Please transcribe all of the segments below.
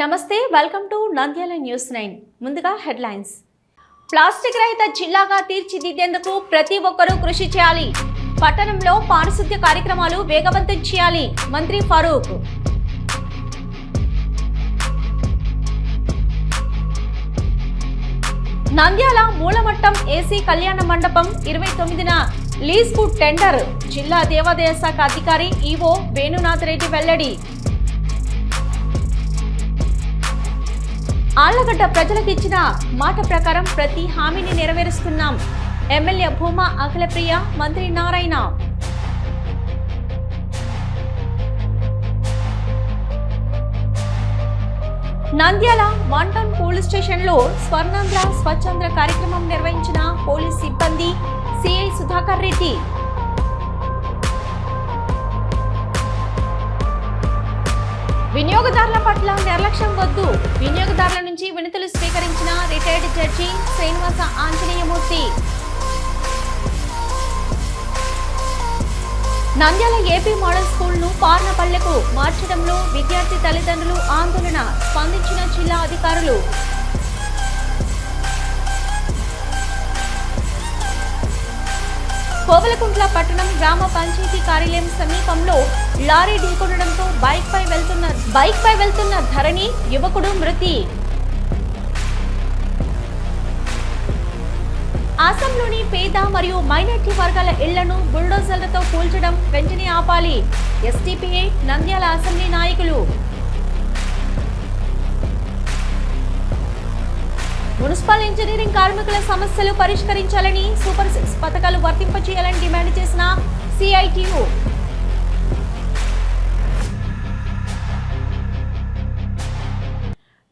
నమస్తే welcome to Nandyal news nine ముందుగా headlines plastic రహిత జిల్లాగా తీర్చిదిద్దేందుకు ప్రతి ఒక్కరూ కృషి చేయాలి. పట్టణంలో పారిశుద్ధ్య కార్యక్రమాలు వేగవంతం చేయాలి. మంత్రి ఫరూక్. నంద్యాల మూలమట్టం ఏసీ కళ్యాణ మండపం ఇరవై తొమ్మిదిన లీజ్కు టెండర్. జిల్లా దేవాదాయ శాఖ అధికారి ఈవో వేణునాథ్ రెడ్డి వెల్లడి. ఆళ్ళగడ్డ ప్రజలకు ఇచ్చిన మాట ప్రకారం ప్రతి హామీని నెరవేరుస్తున్నాం. ఎమ్మెల్యే భూమా అఖిలప్రియ మంత్రి Narayana. Nandyal one town police స్టేషన్లో స్వర్ణాంధ్ర స్వచ్ఛంద్ర కార్యక్రమం నిర్వహించిన పోలీస్ సిబ్బంది సిఐ సుధాకర్ రెడ్డి. వినియోగదారుల పట్ల నిర్లక్ష్యం వద్దు. వినియోగదారుల నుంచి వినతులు స్వీకరించిన retired judge Srinivasa Anjaneyamurthy. Nandyal AP model స్కూల్ను పార్నపల్లెకు మార్చడంలో విద్యార్థి తల్లిదండ్రులు ఆందోళన స్పందించిన జిల్లా అధికారులు. కోవలకుంట్ల పట్టణం గ్రామ పంచాయతీ కార్యాలయం సమీపంలో లారీ ఢీకొనడంతో బైక్ పై వెళ్తున్న బైక్ పై వెళ్తున్న ధరణి యువకుడు మృతి. అసంలోని పేద మరియు మైనార్టీ వర్గాల ఇళ్ళను బుల్డోజర్లతో కూల్చడం వెంటనే ఆపాలి. ఎస్టీపీఏ నంద్యాల అసెంబ్లీ నాయకులు. మున్సిపల్ ఇంజనీరింగ్ కార్మికుల సమస్యలు పరిష్కరించాలని సూపర్ సిక్స్ పథకాలు వర్తింపజేయాలని డిమాండ్ చేసిన సిఐటియు.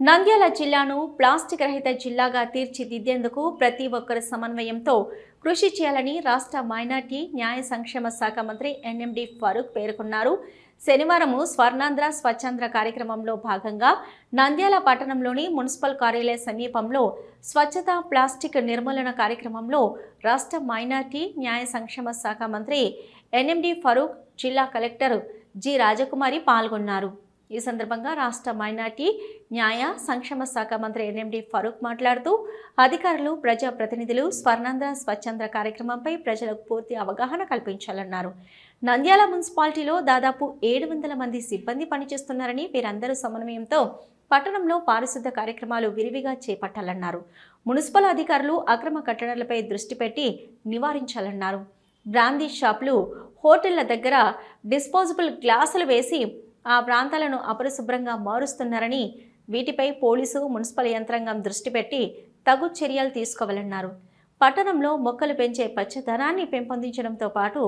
నంద్యాల జిల్లాను ప్లాస్టిక్ రహిత జిల్లాగా తీర్చిదిద్దేందుకు ప్రతి ఒక్కరు సమన్వయంతో కృషి చేయాలని రాష్ట్ర మైనార్టీ న్యాయ సంక్షేమ శాఖ మంత్రి ఎన్ఎండి ఫరూక్ పేర్కొన్నారు. శనివారం స్వర్ణాంధ్ర స్వచ్ఛంద్ర కార్యక్రమంలో భాగంగా నంద్యాల పట్టణంలోని మున్సిపల్ కార్యాలయ సమీపంలో స్వచ్ఛత ప్లాస్టిక్ నిర్మూలన కార్యక్రమంలో రాష్ట్ర మైనార్టీ న్యాయ సంక్షేమ శాఖ మంత్రి ఎన్ఎండి ఫరూక్ జిల్లా కలెక్టర్ జి రాజకుమారి పాల్గొన్నారు. ఈ సందర్భంగా రాష్ట్ర మైనార్టీ న్యాయ సంక్షేమ శాఖ మంత్రి ఎన్ఎండి ఫరూక్ మాట్లాడుతూ అధికారులు ప్రజాప్రతినిధులు స్వర్ణంద స్వచ్ఛంద కార్యక్రమంపై ప్రజలకు పూర్తి అవగాహన కల్పించాలన్నారు. నంద్యాల మున్సిపాలిటీలో దాదాపు ఏడు వందల మంది సిబ్బంది పనిచేస్తున్నారని వీరందరూ సమన్వయంతో పట్టణంలో పారిశుద్ధ కార్యక్రమాలు విరివిగా చేపట్టాలన్నారు. మున్సిపల్ అధికారులు అక్రమ కట్టడాలపై దృష్టి పెట్టి నివారించాలన్నారు. బ్రాందీ షాపులు హోటళ్ళ దగ్గర డిస్పోజబుల్ గ్లాసులు వేసి ఆ ప్రాంతాలను అపరిశుభ్రంగా మారుస్తున్నారని వీటిపై పోలీసు మున్సిపల్ యంత్రాంగం దృష్టి పెట్టి తగు చర్యలు తీసుకోవాలన్నారు. పట్టణంలో మొక్కలు పెంచే పచ్చదనాన్ని పెంపొందించడంతో పాటు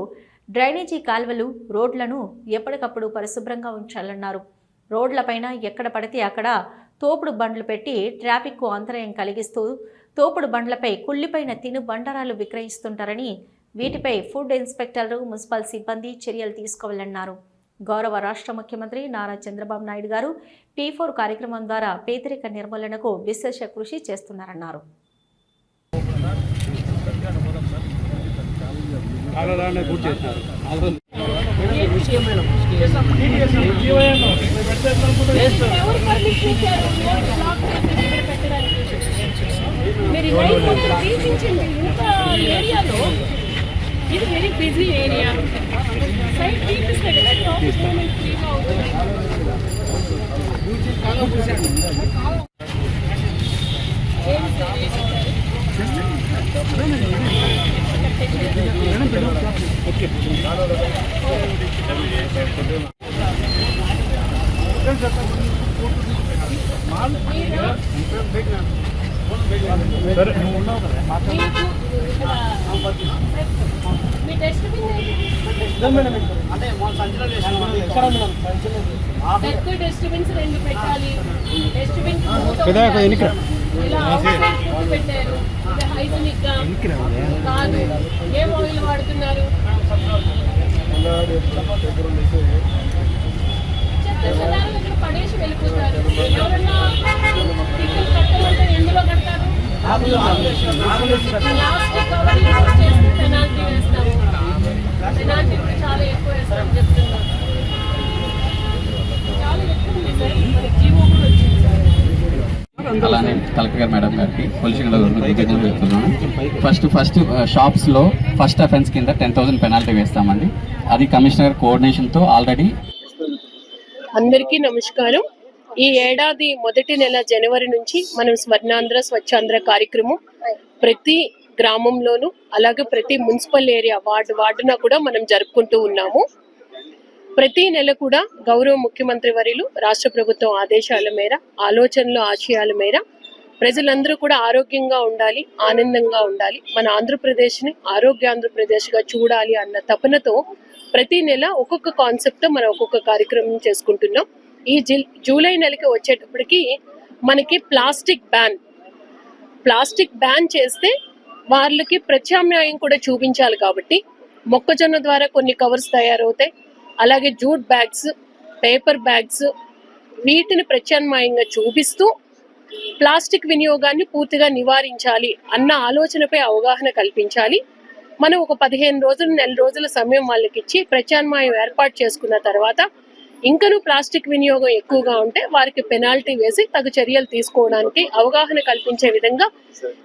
డ్రైనేజీ కాల్వలు రోడ్లను ఎప్పటికప్పుడు పరిశుభ్రంగా ఉంచాలన్నారు. రోడ్లపైన ఎక్కడ పడితే అక్కడ తోపుడు బండ్లు పెట్టి ట్రాఫిక్కు అంతరాయం కలిగిస్తూ తోపుడు బండ్లపై కుళ్ళిపైన తిను బండరాలు విక్రయిస్తుంటారని వీటిపై ఫుడ్ ఇన్స్పెక్టర్లు మున్సిపల్ సిబ్బంది చర్యలు తీసుకోవాలన్నారు. గౌరవ రాష్ట్ర ముఖ్యమంత్రి నారా చంద్రబాబు నాయుడు గారు టీ ఫోర్ కార్యక్రమం ద్వారా పేదరిక నిర్మూలనకు విశేష కృషి చేస్తున్నారన్నారు. మీరు ఏరియాలో is very busy area. Site deep is like that, not only out. Dustbins రెండు పెట్టాలి. డస్ట్బిన్ ఇలా పెట్టారు. హైజీనిక్గా కాదు. ఏం ఆయిల్ వాడుతున్నారు? ఇక్కడ పడేసి వెళ్ళిపోతారు. ఎవరన్నా టికెట్ కట్టమంటే ఎందులో కడతారు? ప్లాస్టిక్ కవర్ యూజ్ చేస్తే పెనాల్టీ వేస్తాము పెనాల్టీ కూడా చాలా ఎక్కువ వేస్తాం చెప్తున్నారు చాలా ఎక్కువ ఉంది సార్ జీవో కూడా వచ్చింది సార్ అలానే కలెక్టర్ గారు మేడం గారికి పొల్యూషన్ కృతజ్ఞతలు చెప్తున్నాను. ఫస్ట్ ఫస్ట్ షాప్స్లో ఫస్ట్ అఫెన్స్ కింద టెన్ థౌసండ్ పెనాల్టీ వేస్తామండి. అది కమిషనర్ కోఆర్డినేషన్తో ఆల్రెడీ అందరికీ నమస్కారం. ఈ ఏడాది మొదటి నెల జనవరి నుంచి మనం స్వర్ణాంధ్ర స్వచ్ఛాంధ్ర కార్యక్రమం ప్రతి గ్రామంలోనూ అలాగే ప్రతి మున్సిపల్ ఏరియా వార్డు వార్డున కూడా మనం జరుపుకుంటూ ఉన్నాము. ప్రతి నెల కూడా గౌరవ ముఖ్యమంత్రి వర్యులు రాష్ట్ర ప్రభుత్వం ఆదేశాల మేర ఆలోచనలు ఆశయాల మేర ప్రజలందరూ కూడా ఆరోగ్యంగా ఉండాలి ఆనందంగా ఉండాలి. మన ఆంధ్రప్రదేశ్ని ఆరోగ్య ఆంధ్రప్రదేశ్గా చూడాలి అన్న తపనతో ప్రతి నెల ఒక్కొక్క కాన్సెప్ట్తో మనం ఒక్కొక్క కార్యక్రమం చేసుకుంటున్నాం. ఈ జిల్ జూలై నెలకి వచ్చేటప్పటికి మనకి ప్లాస్టిక్ బ్యాన్ ప్లాస్టిక్ బ్యాన్ చేస్తే వాళ్ళకి ప్రత్యామ్నాయం కూడా చూపించాలి కాబట్టి మొక్కజొన్న ద్వారా కొన్ని కవర్స్ తయారవుతాయి అలాగే జూట్ బ్యాగ్స్ పేపర్ బ్యాగ్స్ వీటిని ప్రత్యామ్నాయంగా చూపిస్తూ ప్లాస్టిక్ వినియోగాన్ని పూర్తిగా నివారించాలి అన్న ఆలోచనపై అవగాహన కల్పించాలి. మనం ఒక పదిహేను రోజులు నెల రోజుల సమయం వాళ్ళకి ఇచ్చి ప్రత్యామ్నాయం ఏర్పాటు చేసుకున్న తర్వాత ఇంకను ప్లాస్టిక్ వినియోగం ఎక్కువగా ఉంటే వారికి పెనాల్టీ వేసి తగు చర్యలు తీసుకోవడానికి అవగాహన కల్పించే విధంగా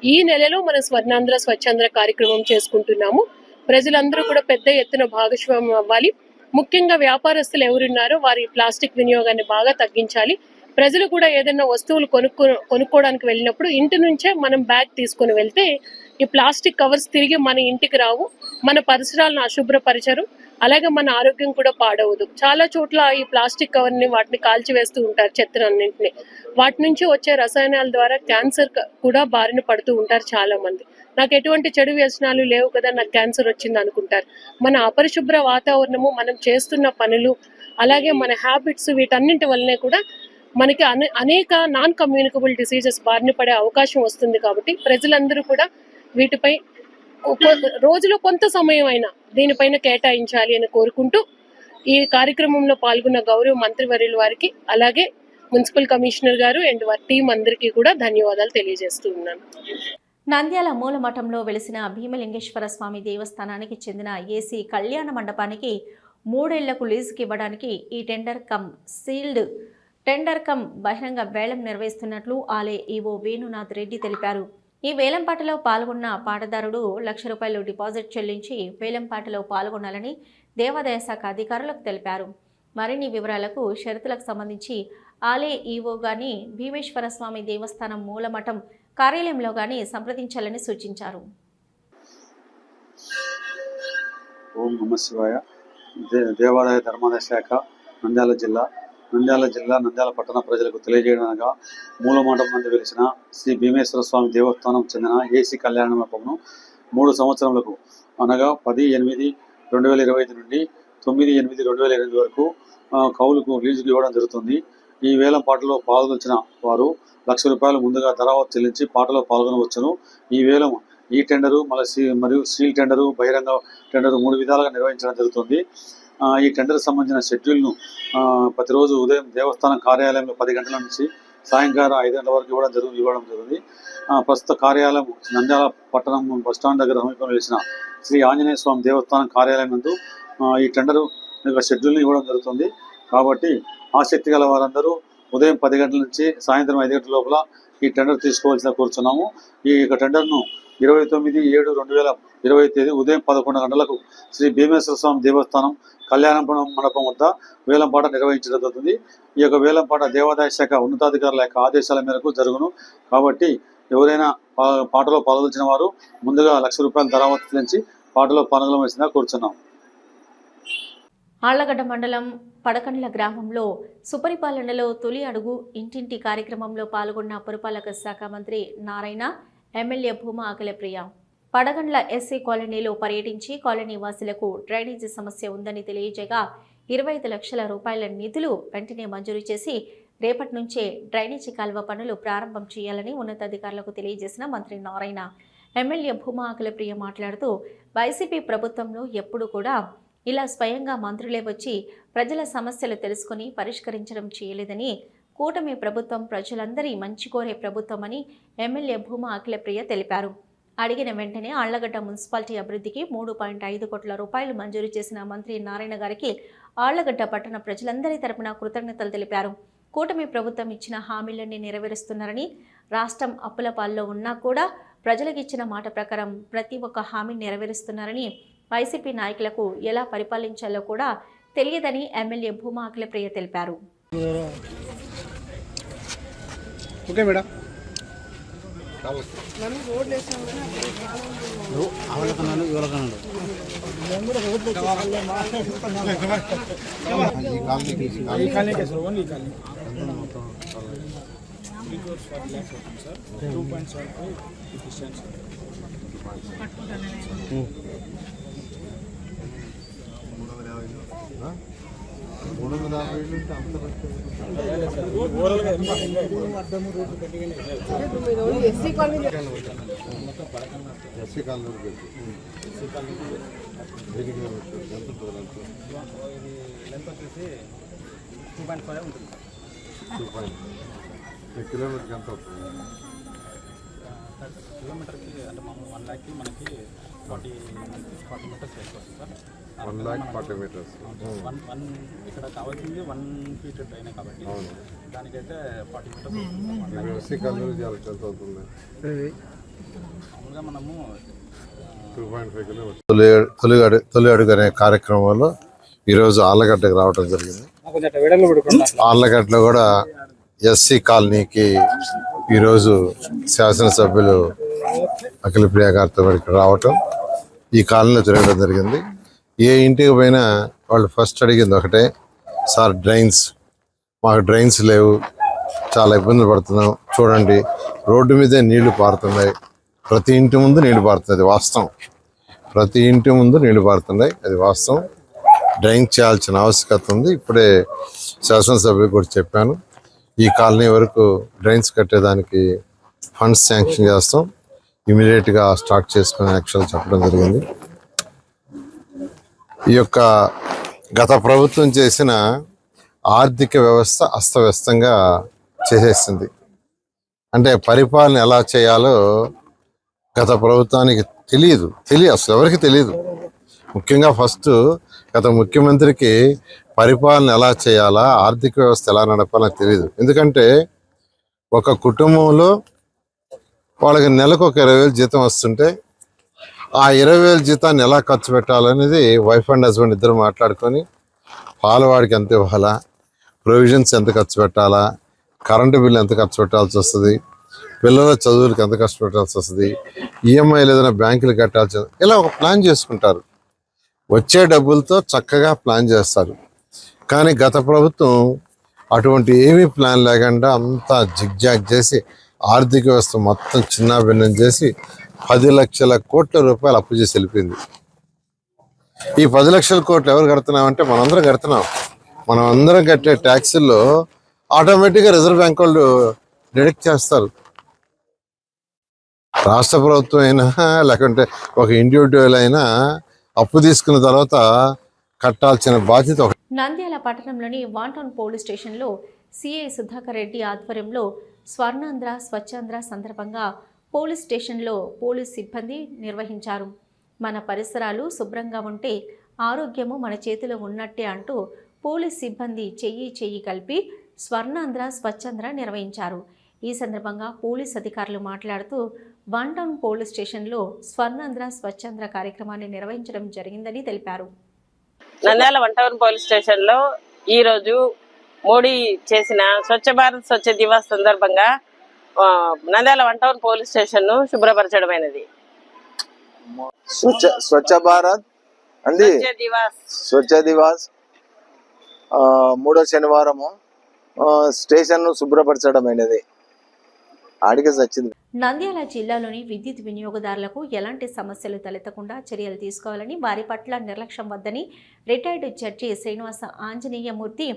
ఈ నెలలో మనం స్వర్ణాంధ్ర స్వచ్ఛాంధ్ర కార్యక్రమం చేసుకుంటున్నాము. ప్రజలందరూ కూడా పెద్ద ఎత్తున భాగస్వామ్యం అవ్వాలి. ముఖ్యంగా వ్యాపారస్తులు ఎవరున్నారో వారి ప్లాస్టిక్ వినియోగాన్ని బాగా తగ్గించాలి. ప్రజలు కూడా ఏదైనా వస్తువులు కొనుక్కో కొనుక్కోవడానికి వెళ్ళినప్పుడు ఇంటి నుంచే మనం బ్యాగ్ తీసుకొని వెళ్తే ఈ ప్లాస్టిక్ కవర్స్ తిరిగి మన ఇంటికి రావు. మన పరిసరాలను అశుభ్రపరచరు. అలాగే మన ఆరోగ్యం కూడా పాడవదు. చాలా చోట్ల ఈ ప్లాస్టిక్ కవర్ని వాటిని కాల్చివేస్తూ ఉంటారు చెత్తనన్నింటిని. వాటి నుంచి వచ్చే రసాయనాల ద్వారా క్యాన్సర్ కూడా బారిన పడుతూ ఉంటారు చాలా మంది నాకు ఎటువంటి చెడు వ్యసనాలు లేవు కదా నాకు క్యాన్సర్ వచ్చింది అనుకుంటారు. మన అపరిశుభ్ర వాతావరణము మనం చేస్తున్న పనులు అలాగే మన హ్యాబిట్స్ వీటన్నింటి వల్లనే కూడా మనకి అనే అనేక నాన్ కమ్యూనికబుల్ డిసీజెస్ బారిన పడే అవకాశం వస్తుంది కాబట్టి ప్రజలందరూ కూడా వీటిపై రోజులో కొంత సమయం అయినా దీనిపైన కేటాయించాలి అని కోరుకుంటూ ఈ కార్యక్రమంలో పాల్గొన్న గౌరవ మంత్రివర్యుల వారికి అలాగే మున్సిపల్ కమిషనర్ గారు అండ్ వారి టీం అందరికీ కూడా ధన్యవాదాలు తెలియజేస్తూ ఉన్నాను. నంద్యాల మూలమఠంలో వెలిసిన భీమలింగేశ్వర స్వామి దేవస్థానానికి చెందిన ఏసీ కళ్యాణ మండపానికి మూడేళ్ళకు లీజుకి ఇవ్వడానికి ఈ tender cum sealed tender cum బహిరంగ వేలం నిర్వహిస్తున్నట్లు ఆలయ ఈవో వేణునాథ్ రెడ్డి తెలిపారు. ఈ వేలంపాటలో పాల్గొన్న పాటదారుడు లక్ష రూపాయలు డిపాజిట్ చెల్లించి వేలంపాటలో పాల్గొనాలని దేవాదాయ శాఖ అధికారులకు తెలిపారు. మరిన్ని వివరాలకు షరతులకు సంబంధించి ఆలయ ఈవో గాని భీమేశ్వర స్వామి దేవస్థానం మూలమఠం కార్యాలయంలో గాని సంప్రదించాలని సూచించారు. ఓం నమ శివాయ. దేవాదాయ ధర్మాదాయ శాఖ నంద్యాల జిల్లా. నంద్యాల జిల్లా నంద్యాల పట్టణ ప్రజలకు తెలియజేయడనగా మూలమండపం నందు వెలిసిన శ్రీ భీమేశ్వర స్వామి దేవస్థానం చెందిన ఏసీ కళ్యాణ మండపమును మూడు సంవత్సరములకు అనగా పది ఎనిమిది రెండు వేల ఇరవై ఐదు నుండి తొమ్మిది ఎనిమిది రెండు వేల ఎనిమిది వరకు కౌలుకు లీజుకు ఇవ్వడం జరుగుతుంది. ఈ వేలం పాటలో పాల్గొంచిన వారు లక్ష రూపాయలు ముందుగా ధరావత్ చెల్లించి పాటలో పాల్గొనవచ్చును. ఈ వేలం ఈ టెండరు మళ్ళీ మరియు సీల్ టెండరు బహిరంగ టెండరు మూడు విధాలుగా నిర్వహించడం జరుగుతుంది. ఈ టెండర్ సంబంధించిన షెడ్యూల్ను ప్రతిరోజు ఉదయం దేవస్థానం కార్యాలయంలో పది గంటల నుంచి సాయంకాలం ఐదు గంటల వరకు ఇవ్వడం జరుగు ఇవ్వడం జరిగింది ఆ, ప్రస్తుత కార్యాలయం నంద్యాల పట్టణం బస్టాండ్ దగ్గర సమీపంలో వెలిసిన శ్రీ ఆంజనేయ స్వామి దేవస్థానం కార్యాలయం నందు ఈ టెండరు యొక్క షెడ్యూల్ని ఇవ్వడం జరుగుతుంది. కాబట్టి ఆసక్తి గల వారందరూ ఉదయం పది గంటల నుంచి సాయంత్రం ఐదు గంటల లోపల ఈ టెండర్ తీసుకోవాల్సిన కోరుచున్నాము. ఈ యొక్క టెండర్ను ఇరవై తొమ్మిది ఏడు రెండు వేల ఇరవై తేదీ ఉదయం పదకొండు గంటలకు శ్రీ భీమేశ్వర స్వామి దేవస్థానం కళ్యాణపురం మండపం వద్ద వేలంపాట నిర్వహించడం జరుగుతుంది. ఈ యొక్క వేలంపాట దేవాదాయ శాఖ ఉన్నతాధికారుల యొక్క ఆదేశాల మేరకు జరుగును. కాబట్టి ఎవరైనా పా- పాటలో పాల్గొచ్చిన వారు ముందుగా లక్ష రూపాయల ధర చెల్లించి పాటలో పాల్గొనవలసిందిగా కోరుచున్నాము. ఆళ్ళగడ్డ మండలం పడకండ్ల గ్రామంలో సుపరిపాలనలో తొలి అడుగు ఇంటింటి కార్యక్రమంలో పాల్గొన్న పురపాలక శాఖ మంత్రి నారాయణ ఎమ్మెల్యే భూమా అఖిలప్రియ. పడగండ్ల ఎస్సీ కాలనీలో పర్యటించి కాలనీ వాసులకు డ్రైనేజీ సమస్య ఉందని తెలియజేయగా ఇరవై ఐదు లక్షల రూపాయల నిధులు వెంటనే మంజూరు చేసి రేపటి నుంచే డ్రైనేజీ కాల్వ పనులు ప్రారంభం చేయాలని ఉన్నతాధికారులకు తెలియజేసిన మంత్రి నారాయణ. ఎమ్మెల్యే భూమా అఖిలప్రియ మాట్లాడుతూ వైసీపీ ప్రభుత్వంలో ఎప్పుడు కూడా ఇలా స్వయంగా మంత్రులే వచ్చి ప్రజల సమస్యలు తెలుసుకుని పరిష్కరించడం చేయలేదని కూటమి ప్రభుత్వం ప్రజలందరి మంచి కోరే ప్రభుత్వమని ఎమ్మెల్యే భూమా అఖిలప్రియ తెలిపారు. అడిగిన వెంటనే ఆళ్ళగడ్డ మున్సిపాలిటీ అభివృద్ధికి మూడు పాయింట్ ఐదు కోట్ల రూపాయలు మంజూరు చేసిన మంత్రి నారాయణ గారికి ఆళ్ళగడ్డ పట్టణ ప్రజలందరి తరపున కృతజ్ఞతలు తెలిపారు. కూటమి ప్రభుత్వం ఇచ్చిన హామీలన్నీ నెరవేరుస్తున్నారని రాష్ట్రం అప్పుల పాల్లో ఉన్నా కూడా ప్రజలకు ఇచ్చిన మాట ప్రకారం ప్రతి ఒక్క హామీ నెరవేరుస్తున్నారని వైసీపీ నాయకులకు ఎలా పరిపాలించాలో కూడా తెలియదని ఎమ్మెల్యే భూమా అఖిలప్రియ తెలిపారు. Okay madam. ఈ కాలనీకే సార్ ఓన్లీ ఈ కాలనీ ఎస్సీ కాలనీ పెట్టి ఎంత ఉంటుంది ఎంత టూ పాయింట్ కిలోమీటర్కి ఎంత అవుతుంది కిలోమీటర్కి అంటే మామూలు వన్ ల్యాక్కి మనకి ఫార్టీ ఫార్టీ మీటర్స్ వేసుకోవచ్చు sir. One lakh forty metres one one ఇక్కడ కావాల్సింది వన్ ఫీట్ ట్రైన్ కాబట్టి దానికైతే ఫార్టీ మీటర్స్ మామూలుగా మనము ఫైవ్ కిలోమీటర్స్ తొలి తొలి అడుగు తొలి అడుగు అనే కార్యక్రమంలో ఈరోజు ఆళ్ళగడ్డకు రావడం జరిగింది. ఆళ్ళగడ్డలో కూడా ఎస్సీ కాలనీకి ఈరోజు శాసనసభ్యులు అఖిల ప్రియ గారితో ఇక్కడ రావటం ఈ కాలనీలో తిరగడం జరిగింది. ఏ ఇంటికి పోయినా వాళ్ళు ఫస్ట్ అడిగింది ఒకటే సార్ డ్రైన్స్ మాకు డ్రైన్స్ లేవు చాలా ఇబ్బంది పడుతున్నాం చూడండి రోడ్డు మీదే నీళ్ళు పారుతున్నాయి ప్రతి ఇంటి ముందు నీళ్ళు పారుతుంది వాస్తవం. ప్రతి ఇంటి ముందు నీళ్ళు పారుతున్నాయి అది వాస్తవం. డ్రైన్ చేయాల్సిన ఆవశ్యకత ఉంది. ఇప్పుడే శాసనసభ్యులు కూడా చెప్పాను. ఈ కాలనీ వరకు డ్రైన్స్ కట్టేదానికి ఫండ్స్ శాంక్షన్ చేస్తాం. ఇమీడియట్గా స్టార్ట్ చేసుకునే యాక్షన్ చెప్పడం జరిగింది. ఈ యొక్క గత ప్రభుత్వం చేసిన ఆర్థిక వ్యవస్థ అస్తవ్యస్తంగా చేసేసింది. అంటే పరిపాలన ఎలా చేయాలో గత ప్రభుత్వానికి తెలియదు తెలియదు అసలు ఎవరికి తెలియదు ముఖ్యంగా ఫస్ట్ గత ముఖ్యమంత్రికి పరిపాలన ఎలా చేయాలా ఆర్థిక వ్యవస్థ ఎలా నడపాలో తెలియదు ఎందుకంటే ఒక కుటుంబంలో వాళ్ళకి నెలకు ఒక ఇరవై వేలు జీతం వస్తుంటే ఆ ఇరవై వేల జీతాన్ని ఎలా ఖర్చు పెట్టాలనేది వైఫ్ అండ్ హస్బెండ్ ఇద్దరు మాట్లాడుకొని పాలవాడికి ఎంత ఇవ్వాలా? ప్రొవిజన్స్ ఎంత ఖర్చు పెట్టాలా? కరెంటు బిల్లు ఎంత ఖర్చు పెట్టాల్సి వస్తుంది? పిల్లల చదువులకు ఎంత ఖర్చు పెట్టాల్సి వస్తుంది? ఈఎంఐలు ఏదైనా బ్యాంకులు కట్టాల్సి ఇలా ఒక ప్లాన్ చేసుకుంటారు. వచ్చే డబ్బులతో చక్కగా ప్లాన్ చేస్తారు. కానీ గత ప్రభుత్వం అటువంటి ఏమీ ప్లాన్ లేకుండా అంతా జిగ్జాగ్ చేసి ఆర్థిక వ్యవస్థ మొత్తం చిన్నాభిన్నం చేసి పది లక్షల కోట్ల రూపాయలు అప్పు చేసి వెళ్ళిపోయింది. ఈ పది లక్షల కోట్లు ఎవరు కడుతున్నామంటే మనందరం కడుతున్నాం. మనం అందరం కట్టే ట్యాక్సుల్లో ఆటోమేటిక్గా రిజర్వ్ బ్యాంక్ వాళ్ళు డిడక్ట్ చేస్తారు. రాష్ట్ర ప్రభుత్వం అయినా లేకుంటే ఒక ఇండివిజువల్ అయినా అప్పు తీసుకున్న తర్వాత కట్టాల్సిన బాధ్యత నంద్యాల పట్టణంలోని వాంటౌన్ పోలీస్ స్టేషన్లో సిఐ సుధాకర్ రెడ్డి ఆధ్వర్యంలో స్వర్ణాంధ్ర స్వచ్ఛాంధ్ర సందర్భంగా పోలీస్ స్టేషన్లో పోలీస్ సిబ్బంది నిర్వహించారు. మన పరిసరాలు శుభ్రంగా ఉంటే ఆరోగ్యము మన చేతిలో ఉన్నట్టే అంటూ పోలీస్ సిబ్బంది చెయ్యి చెయ్యి కలిపి స్వర్ణాంధ్ర స్వచ్ఛాంధ్ర నిర్వహించారు. ఈ సందర్భంగా పోలీస్ అధికారులు మాట్లాడుతూ వన్ టౌన్ పోలీస్ స్టేషన్లో స్వర్ణాంధ్ర స్వచ్ఛాంధ్ర కార్యక్రమాన్ని నిర్వహించడం జరిగిందని తెలిపారు. నంద్యాల వన్ టౌన్ పోలీస్ స్టేషన్లో ఈరోజు ఈ రోజు మోడీ చేసిన స్వచ్ఛ భారత్ స్వచ్ఛ దివాస్ సందర్భంగా ఆ, నంద్యాల వన్ టౌన్ పోలీస్ స్టేషన్ను శుభ్రపరచడమైనది. స్వచ్ఛ స్వచ్ఛ భారత్ అంది. స్వచ్ఛ దివాస్. స్వచ్ఛ దివాస్ ఆ, మూడో శనివారము ఆ, స్టేషన్ను శుభ్రపరచడమైనది. ఆడికి సచ్చింది. నంద్యాల జిల్లాలోని విద్యుత్ వినియోగదారులకు ఎలాంటి సమస్యలు తలెత్తకుండా చర్యలు తీసుకోవాలని వారి పట్ల నిర్లక్ష్యం వద్దని రిటైర్డ్ జడ్జి శ్రీనివాస ఆంజనేయమూర్తి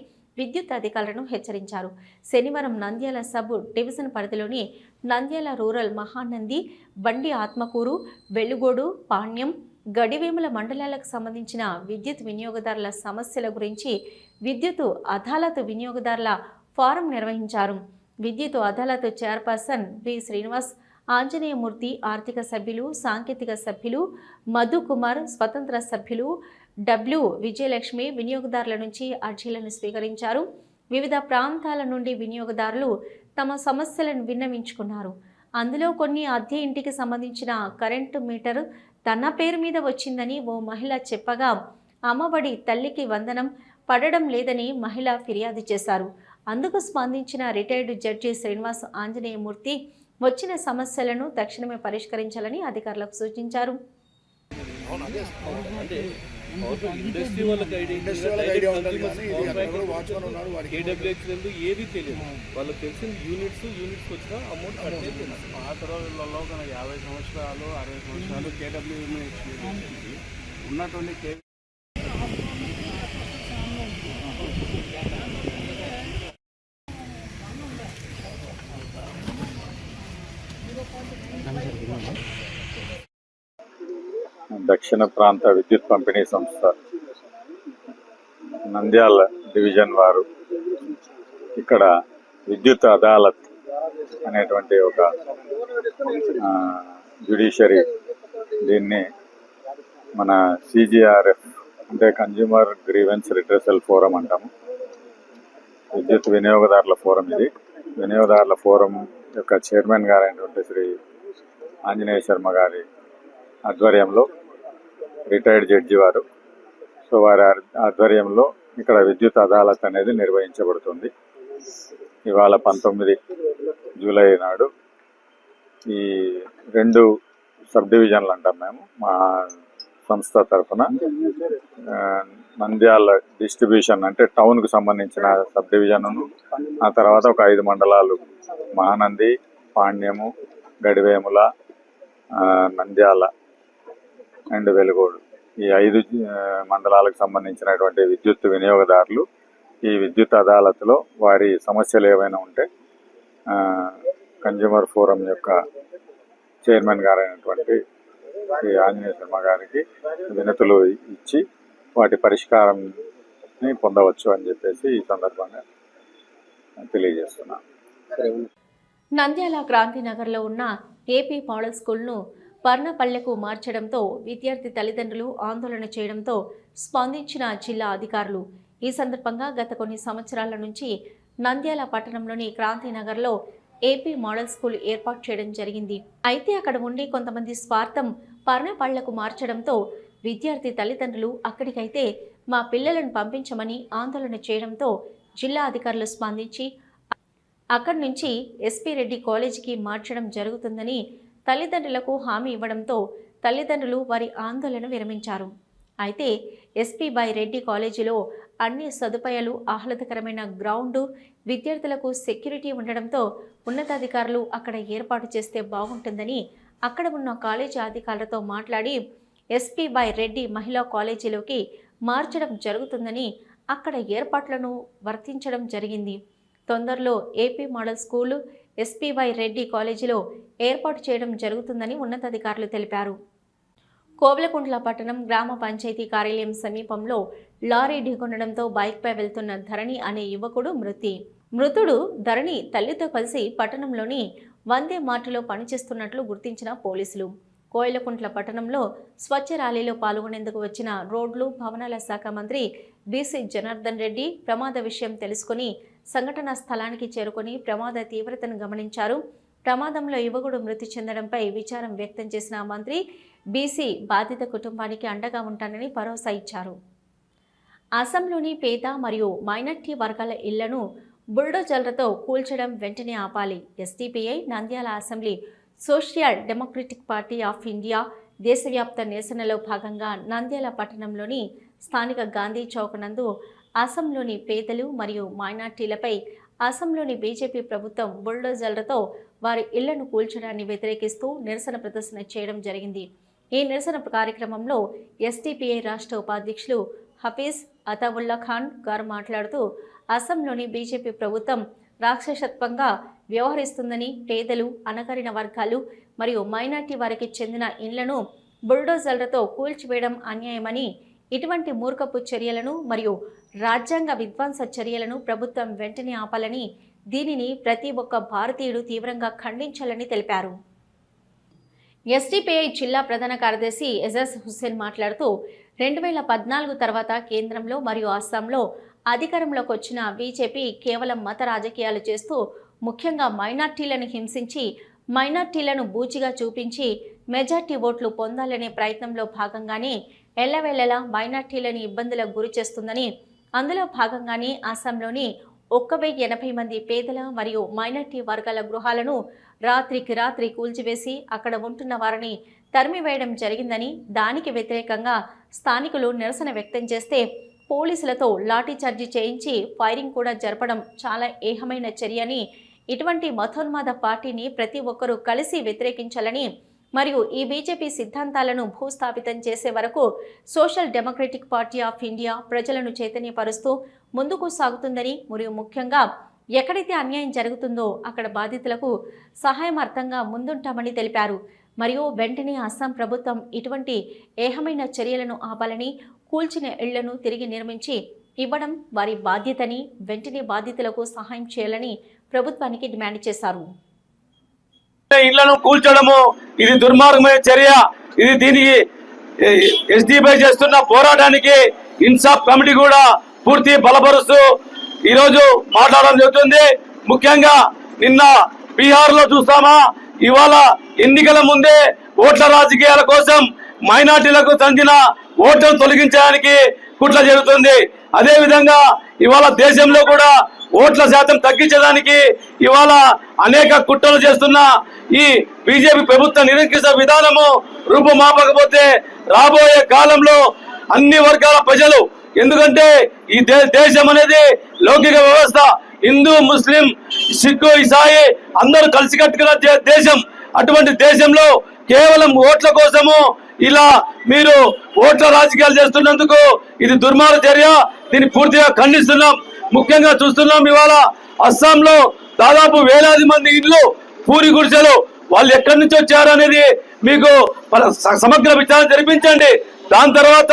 విద్యుత్ అధికారులను హెచ్చరించారు. శనివారం నంద్యాల సబ్ డివిజన్ పరిధిలోని నంద్యాల రూరల్ మహానంది బండి ఆత్మకూరు వెలుగోడు పాణ్యం గడివేముల మండలాలకు సంబంధించిన విద్యుత్ వినియోగదారుల సమస్యల గురించి విద్యుత్ అదాలత్ వినియోగదారుల ఫారం నిర్వహించారు. విద్యుత్ అదాలత్ చైర్పర్సన్ వి. శ్రీనివాస్ ఆంజనేయమూర్తి ఆర్థిక సభ్యులు సాంకేతిక సభ్యులు మధుకుమార్ స్వతంత్ర సభ్యులు డబ్ల్యూ విజయలక్ష్మి వినియోగదారుల నుంచి అర్జీలను స్వీకరించారు. వివిధ ప్రాంతాల నుండి వినియోగదారులు తమ సమస్యలను విన్నవించుకున్నారు. అందులో కొన్ని అద్దె ఇంటికి సంబంధించిన కరెంటు మీటర్ తన పేరు మీద వచ్చిందని ఓ మహిళ చెప్పగా అమ్మబడి తల్లికి వందనం పడడం లేదని మహిళ ఫిర్యాదు చేశారు. అందుకు స్పందించిన రిటైర్డ్ జడ్జి శ్రీనివాస్ ఆంజనేయమూర్తి వచ్చిన సమస్యలను తక్షణమే పరిష్కరించాలని అధికారులకు సూచించారు. ఇండస్ట్రీ వాళ్ళకి ఐడియా కేడబ్ల్యూహెచ్ లేదు ఏది తెలియదు. వాళ్ళకి తెలిసిన యూనిట్స్ యూనిట్స్ వచ్చిన అమౌంట్ పాత రోజులలో కనుక యాభై సంవత్సరాలు అరవై సంవత్సరాలు కేడబ్ల్యూఎంహెచ్ ఉన్నటువంటి దక్షిణ ప్రాంత విద్యుత్ పంపిణీ సంస్థ నంద్యాల డివిజన్ వారు ఇక్కడ విద్యుత్ అదాలత్ అనేటువంటి ఒక జ్యుడిషరీ దీన్ని మన సిజిఆర్ఎఫ్ అంటే కన్జ్యూమర్ గ్రీవెన్స్ రిట్రెసల్ ఫోరం అంటాము. విద్యుత్ వినియోగదారుల ఫోరం ఇది. వినియోగదారుల ఫోరం యొక్క చైర్మన్ గారైనటువంటి శ్రీ ఆంజనేయ శర్మ గారి ఆధ్వర్యంలో రిటైర్డ్ జడ్జి వారు. సో వారి ఆధ్వర్యంలో ఇక్కడ విద్యుత్ అదాలత్ అనేది నిర్వహించబడుతుంది. ఇవాళ పంతొమ్మిది జూలై నాడు ఈ రెండు సబ్ డివిజన్లు అంటాం మేము. మా సంస్థ తరఫున నంద్యాల డిస్ట్రిబ్యూషన్ అంటే టౌన్కు సంబంధించిన సబ్ డివిజన్ను ఆ తర్వాత ఒక ఐదు మండలాలు మహానంది పాణ్యము గడివేముల నంద్యాల అండ్ వెలుగోడు. ఈ ఐదు మండలాలకు సంబంధించినటువంటి విద్యుత్ వినియోగదారులు ఈ విద్యుత్ అదాలత్లో వారి సమస్యలు ఏవైనా ఉంటే కన్జ్యూమర్ ఫోరం యొక్క చైర్మన్ గారైనటువంటి శ్రీ ఆంజనేయ శర్మ గారికి వినతులు ఇచ్చి వాటి పరిష్కారంని పొందవచ్చు అని చెప్పేసి ఈ సందర్భంగా తెలియజేస్తున్నాను. నంద్యాల క్రాంతినగర్లో ఉన్న ఏపీ మోడల్ స్కూల్ను పర్ణపల్లెకు మార్చడంతో విద్యార్థి తల్లిదండ్రులు ఆందోళన చేయడంతో స్పందించిన జిల్లా అధికారులు. ఈ సందర్భంగా గత కొన్ని సంవత్సరాల నుంచి నంద్యాల పట్టణంలోని క్రాంతినగర్లో ఏపీ మోడల్ స్కూల్ ఏర్పాటు చేయడం జరిగింది. అయితే అక్కడ ఉండి కొంతమంది స్వార్థం పర్ణపళ్ళకు మార్చడంతో విద్యార్థి తల్లిదండ్రులు అక్కడికైతే మా పిల్లలను పంపించమని ఆందోళన చేయడంతో జిల్లా అధికారులు స్పందించి అక్కడి నుంచి ఎస్పీ రెడ్డి కాలేజీకి మార్చడం జరుగుతుందని తల్లిదండ్రులకు హామీ ఇవ్వడంతో తల్లిదండ్రులు వారి ఆందోళన విరమించారు. అయితే ఎస్పీ బై రెడ్డి కాలేజీలో అన్ని సదుపాయాలు ఆహ్లాదకరమైన గ్రౌండు విద్యార్థులకు సెక్యూరిటీ ఉండడంతో ఉన్నతాధికారులు అక్కడ ఏర్పాటు చేస్తే బాగుంటుందని అక్కడ ఉన్న కాలేజీ అధికారులతో మాట్లాడి ఎస్పీ బై రెడ్డి మహిళా కాలేజీలోకి మార్చడం జరుగుతుందని అక్కడ ఏర్పాట్లను వర్తించడం జరిగింది. తొందరలో AP model school SPY Reddy కాలేజీలో ఏర్పాటు చేయడం జరుగుతుందని ఉన్నతాధికారులు తెలిపారు. కోవలకుంట్ల పట్టణం గ్రామ పంచాయతీ కార్యాలయం సమీపంలో లారీ ఢీకొనడంతో బైక్పై వెళ్తున్న ధరణి అనే యువకుడు మృతి. మృతుడు ధరణి తల్లితో కలిసి పట్టణంలోని వందే మార్టులో పనిచేస్తున్నట్లు గుర్తించిన పోలీసులు. కోయలకుంట్ల పట్టణంలో స్వచ్ఛ ర్యాలీలో పాల్గొనేందుకు వచ్చిన రోడ్లు భవనాల శాఖ మంత్రి బీసీ జనార్దన్ రెడ్డి ప్రమాద విషయం తెలుసుకుని సంఘటనా స్థలానికి చేరుకొని ప్రమాద తీవ్రతను గమనించారు. ప్రమాదంలో యువకుడు మృతి చెందడంపై విచారం వ్యక్తం చేసిన మంత్రి బీసీ బాధిత కుటుంబానికి అండగా ఉంటానని భరోసా ఇచ్చారు. అసంలోని పేద మరియు మైనార్టీ వర్గాల ఇళ్ళను బుల్డోజర్లతో కూల్చడం వెంటనే ఆపాలి. SDPI Nandyal assembly social democratic party of India దేశవ్యాప్త నిరసనలో భాగంగా నంద్యాల పట్టణంలోని స్థానిక గాంధీ చౌక్ నందు అసంలోని పేదలు మరియు మైనార్టీలపై అసంలోని బీజేపీ ప్రభుత్వం బుల్డోజర్లతో వారి ఇళ్ళను కూల్చడాన్ని వ్యతిరేకిస్తూ నిరసన ప్రదర్శన చేయడం జరిగింది. ఈ నిరసన కార్యక్రమంలో ఎస్టీపీఐ రాష్ట్ర ఉపాధ్యక్షులు హఫీజ్ అతావుల్లా ఖాన్ గారు మాట్లాడుతూ అసంలోని బీజేపీ ప్రభుత్వం రాక్షసత్వంగా వ్యవహరిస్తుందని పేదలు అణగారిన వర్గాలు మరియు మైనార్టీ వారికి చెందిన ఇండ్లను బుల్డోజర్లతో కూల్చివేయడం అన్యాయమని ఇటువంటి మూర్ఖపు చర్యలను మరియు రాజ్యాంగ విధ్వంస చర్యలను ప్రభుత్వం వెంటనే ఆపాలని దీనిని ప్రతి ఒక్క భారతీయుడు తీవ్రంగా ఖండించాలని తెలిపారు. ఎస్డిపిఐ జిల్లా ప్రధాన కార్యదర్శి ఎజాజ్ హుస్సేన్ మాట్లాడుతూ రెండు వేల పద్నాలుగు తర్వాత కేంద్రంలో మరియు అస్సాంలో అధికారంలోకి వచ్చిన బీజేపీ కేవలం మత రాజకీయాలు చేస్తూ ముఖ్యంగా మైనార్టీలను హింసించి మైనార్టీలను బూచిగా చూపించి మెజార్టీ ఓట్లు పొందాలనే ప్రయత్నంలో భాగంగానే ఎల్లవేళలా మైనార్టీలని ఇబ్బందులకు గురి చేస్తుందని అందులో భాగంగానే అస్సాంలోని ఒక్క వెయ్యి ఎనభై మంది పేదల మరియు మైనార్టీ వర్గాల గృహాలను రాత్రికి రాత్రి కూల్చివేసి అక్కడ ఉంటున్న వారిని తరిమివేయడం జరిగిందని దానికి వ్యతిరేకంగా స్థానికులు నిరసన వ్యక్తం చేస్తే పోలీసులతో లాఠీచార్జి చేయించి ఫైరింగ్ కూడా జరపడం చాలా ఏహమైన చర్య అని ఇటువంటి మతోన్మాద పార్టీని ప్రతి ఒక్కరూ కలిసి వ్యతిరేకించాలని మరియు ఈ బీజేపీ సిద్ధాంతాలను భూస్థాపితం చేసే వరకు social democratic party of India ప్రజలను చైతన్యపరుస్తూ ముందుకు సాగుతుందని మరియు ముఖ్యంగా ఎక్కడైతే అన్యాయం జరుగుతుందో అక్కడ బాధితులకు సహాయం అర్థంగా ముందుంటామని తెలిపారు. మరియు వెంటనే అస్సాం ప్రభుత్వం ఇటువంటి ఏహమైన చర్యలను ఆపాలని కూల్చిన ఇళ్ళను తిరిగి నిర్మించి ఇవ్వడం వారి బాధ్యతని వెంటనే బాధితులకు సహాయం చేయాలని ప్రభుత్వానికి డిమాండ్ చేశారు. ఇళ్ళను కూల్చడము ఇది దుర్మార్గమైన చర్య. ఇది దీనికి ఎస్డిపై చేస్తున్న పోరాటానికి ఇన్సాఫ్ కమిటీ కూడా పూర్తి బలపరుస్తూ ఈరోజు మాట్లాడడం జరుగుతుంది. ముఖ్యంగా నిన్న బీహార్లో చూస్తామా? ఇవాళ ఎన్నికల ముందే ఓట్ల రాజకీయాల కోసం మైనార్టీలకు చెందిన ఓట్లను తొలగించడానికి కుట్ల జరుగుతుంది. అదే విధంగా ఇవాళ దేశంలో కూడా ఓట్ల శాతం తగ్గించడానికి ఇవాళ అనేక కుట్రలు చేస్తున్న ఈ బీజేపీ ప్రభుత్వ నిరంకుశ విధానము రూపుమాపకపోతే రాబోయే కాలంలో అన్ని వర్గాల ప్రజలు ఎందుకంటే ఈ దే- దేశం అనేది లౌకిక వ్యవస్థ హిందూ ముస్లిం సిక్కు ఇసాయి అందరూ కలిసికట్టుకున్న దేశం. అటువంటి దేశంలో కేవలం ఓట్ల కోసము ఇలా మీరు ఓట్ల రాజకీయాలు చేస్తున్నందుకు ఇది దుర్మార్గ చర్య. దీన్ని పూర్తిగా ఖండిస్తున్నాం. ముఖ్యంగా చూస్తున్నాం ఇవాళ అస్సాంలో దాదాపు వేలాది మంది ఇళ్ళు పూరి గుడిసెలు వాళ్ళు ఎక్కడి నుంచి వచ్చారు అనేది మీకు సమగ్ర విచారణ జరిపించండి. దాని తర్వాత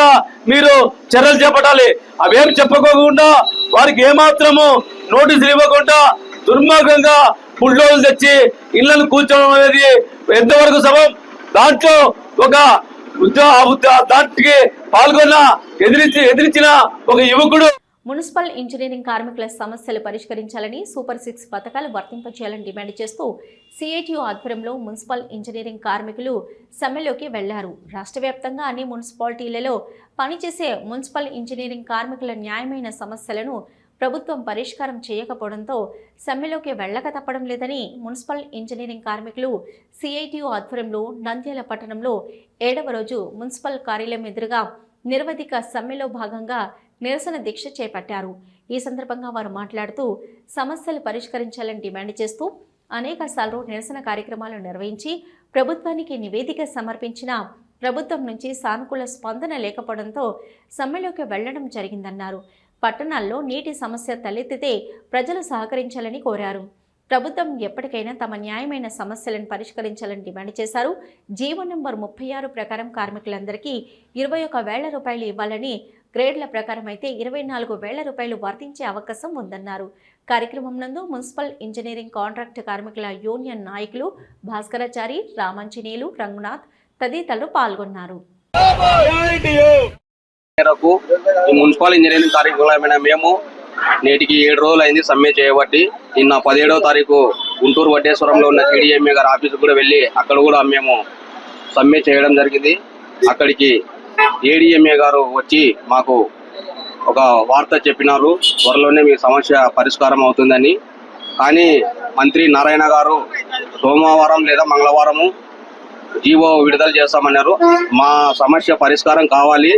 మీరు చర్యలు చేపట్టాలి. అవేం చెప్పుకోకుండా వారికి ఏమాత్రము నోటీసులు ఇవ్వకుండా దుర్మార్గంగా బుల్డోజులు తెచ్చి ఇళ్ళను కూర్చోవడం అనేది ఎంతవరకు సమం దాంట్లో ఒక ఉద్యోగ పాల్గొన్న ఎదిరించి ఎదిరించిన ఒక యువకుడు. మున్సిపల్ ఇంజనీరింగ్ కార్మికుల సమస్యలు పరిష్కరించాలని సూపర్ సిక్స్ పథకాలు వర్తింపచేయాలని డిమాండ్ చేస్తూ సిఐటియు ఆధ్వర్యంలో మున్సిపల్ ఇంజనీరింగ్ కార్మికులు సమ్మెలోకి వెళ్ళారు. రాష్ట్ర వ్యాప్తంగా అన్ని మున్సిపాలిటీలలో పనిచేసే మున్సిపల్ ఇంజనీరింగ్ కార్మికుల న్యాయమైన సమస్యలను ప్రభుత్వం పరిష్కారం చేయకపోవడంతో సమ్మెలోకి వెళ్ళక తప్పడం లేదని మున్సిపల్ ఇంజనీరింగ్ కార్మికులు సిఐటియు ఆధ్వర్యంలో నంద్యాల పట్టణంలో ఏడవ రోజు మున్సిపల్ కార్యాలయం ఎదురుగా నిరవధిక సమ్మెలో భాగంగా నిరసన దీక్ష చేపట్టారు. ఈ సందర్భంగా వారు మాట్లాడుతూ సమస్యలు పరిష్కరించాలని డిమాండ్ చేస్తూ అనేక సార్లు నిరసన కార్యక్రమాలు నిర్వహించి ప్రభుత్వానికి నివేదిక సమర్పించిన ప్రభుత్వం నుంచి సానుకూల స్పందన లేకపోవడంతో సమ్మెలోకి వెళ్ళడం జరిగిందన్నారు. పట్టణాల్లో నీటి సమస్య తలెత్తితే ప్రజలు సహకరించాలని కోరారు. ప్రభుత్వం ఎప్పటికైనా తమ న్యాయమైన సమస్యలను పరిష్కరించాలని డిమాండ్ చేశారు. జీవో నంబర్ ముప్పై ఆరు ప్రకారం కార్మికులందరికీ ఇరవై ఒక వేల రూపాయలు ఇవ్వాలని గ్రేడ్ల ప్రకారం అయితే ఇరవై నాలుగు వేల రూపాయలు వర్తించే అవకాశం ఉందన్నారు. కార్యక్రమం నందు మున్సిపల్ ఇంజనీరింగ్ కాంట్రాక్ట్ కార్మికుల యూనియన్ నాయకులు భాస్కరాచారి రామాంజనేయులు రంగునాథ్ తదితరులు పాల్గొన్నారు. మేరకు ఈ మున్సిపల్ ఇంజనీరింగ్ కార్యక్రమమైన మేము నేటికి ఏడు రోజులు అయింది సమ్మె చేయబట్టి నిన్న పదిహేడవ తారీఖు గుంటూరు వడ్డేశ్వరంలో ఉన్న సిడిఎంఏ గారి ఆఫీసుకు కూడా వెళ్ళి అక్కడ కూడా మేము సమ్మె చేయడం జరిగింది. అక్కడికి ఏడిఎంఏ గారు వచ్చి మాకు ఒక వార్త చెప్పినారు. త్వరలోనే మీ సమస్య పరిష్కారం అవుతుందని. కానీ మంత్రి నారాయణ గారు సోమవారం లేదా మంగళవారము జీవో విడుదల చేస్తామన్నారు. మా సమస్య పరిష్కారం కావాలి.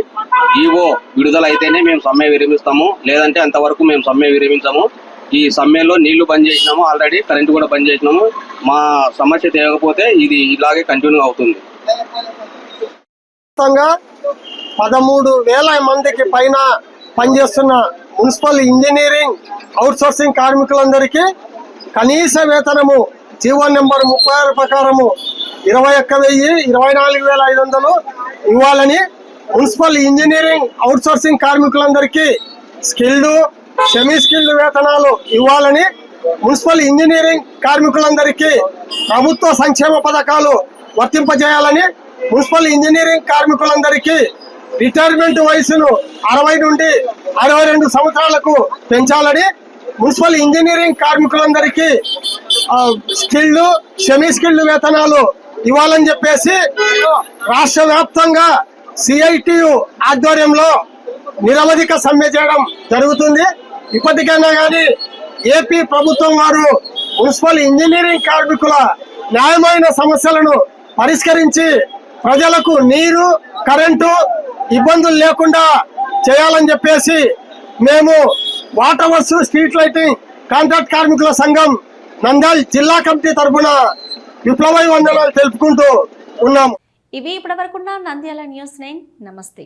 జీవో విడుదల అయితేనే మేము సమ్మె విరమిస్తాము. లేదంటే అంతవరకు మేము సమ్మె విరమించము. ఈ సమ్మెలో నీళ్ళు బంద్ చేసినాము. ఆల్రెడీ కరెంటు కూడా బంద్ చేసినాము. మా సమస్య తీయకపోతే ఇది ఇలాగే కంటిన్యూ అవుతుంది. పదమూడు వేల మందికి పైన పనిచేస్తున్న మున్సిపల్ ఇంజనీరింగ్ అవుట్సోర్సింగ్ కార్మికులందరికీ కనీస వేతనము జీవో నెంబర్ ముప్పై ఆరు ప్రకారము ఇరవై ఒక్క వెయ్యి ఇరవై నాలుగు వేల ఐదు వందలు ఇవ్వాలని మున్సిపల్ ఇంజనీరింగ్ అవుట్సోర్సింగ్ కార్మికులందరికీ స్కిల్డ్ సెమీ స్కిల్డ్ వేతనాలు ఇవ్వాలని మున్సిపల్ ఇంజనీరింగ్ కార్మికులందరికీ ప్రభుత్వ సంక్షేమ పథకాలు వర్తింపజేయాలని మున్సిపల్ ఇంజనీరింగ్ కార్మికులందరికీ రిటైర్మెంట్ వయసును అరవై నుండి అరవై రెండు సంవత్సరాలకు పెంచాలని మున్సిపల్ ఇంజనీరింగ్ కార్మికులందరికీ స్కిల్డ్ సెమీ స్కిల్డ్ వేతనాలు ఇవ్వాలని చెప్పేసి రాష్ట్ర వ్యాప్తంగా సిఐటియు ఆధ్వర్యంలో నిరవధిక సమ్మె చేయడం జరుగుతుంది. ఇప్పటికైనా కానీ ఏపీ ప్రభుత్వం వారు మున్సిపల్ ఇంజనీరింగ్ కార్మికుల న్యాయమైన సమస్యలను పరిష్కరించి ప్రజలకు నీరు కరెంటు ఇబ్బందులు లేకుండా చేయాలని చెప్పేసి మేము water works street lighting contract కార్మికుల సంఘం నంద్యాల జిల్లా కమిటీ తరఫున విప్లవ వందనాలు తెలుపుకుంటూ ఉన్నాము. ఇవి ఇప్పటివరకున్న నంద్యాల న్యూస్ నైన్. నమస్తే.